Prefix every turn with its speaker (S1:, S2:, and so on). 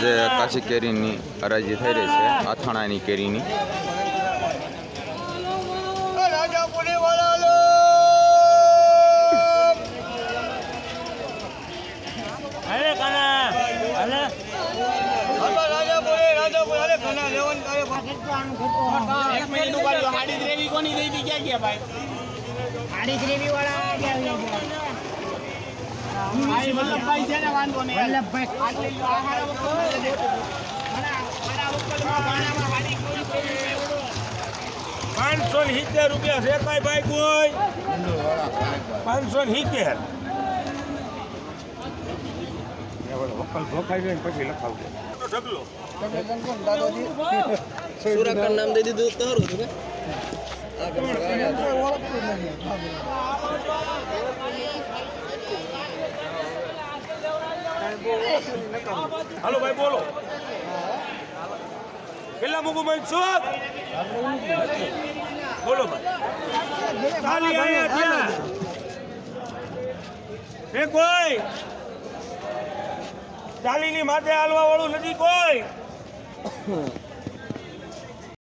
S1: આજે કાશી કેરીની હરાજી થઈ રહી છે અથાણાની કેરીની.
S2: રાજાપુરી વાળા
S3: અરે કાના અરે
S2: રાજાપુરી રાજાપુરી અરે ઘણા લેવન કરે
S3: એક મિનિટ ઊભા રહ્યો. હાડી ગ્રેવી કોની દઈ હતી ક્યાં ગયા ભાઈ?
S4: હાડી ગ્રેવી વાળા ગયા
S3: હા એ વલ્લભભાઈ છે ને વાંધો નહીં
S4: વલ્લભભાઈ
S2: પાંચસો ને સિત્તેર રૂપિયા છે ભાઈ ભાઈ કોઈ પાંચસો ને સિત્તેર વકલ ભોખાઈ જાય પછી લખાવજો ઢગલો
S5: નામ દઈ દીધું તો સારું હતું
S2: હાલો ભાઈ બોલો. કેટલા મૂકું મનસુખ બોલો ભાઈ. ખાલી એ કોઈ? ચાલીની માથે હાલવા વાળું નથી કોઈ?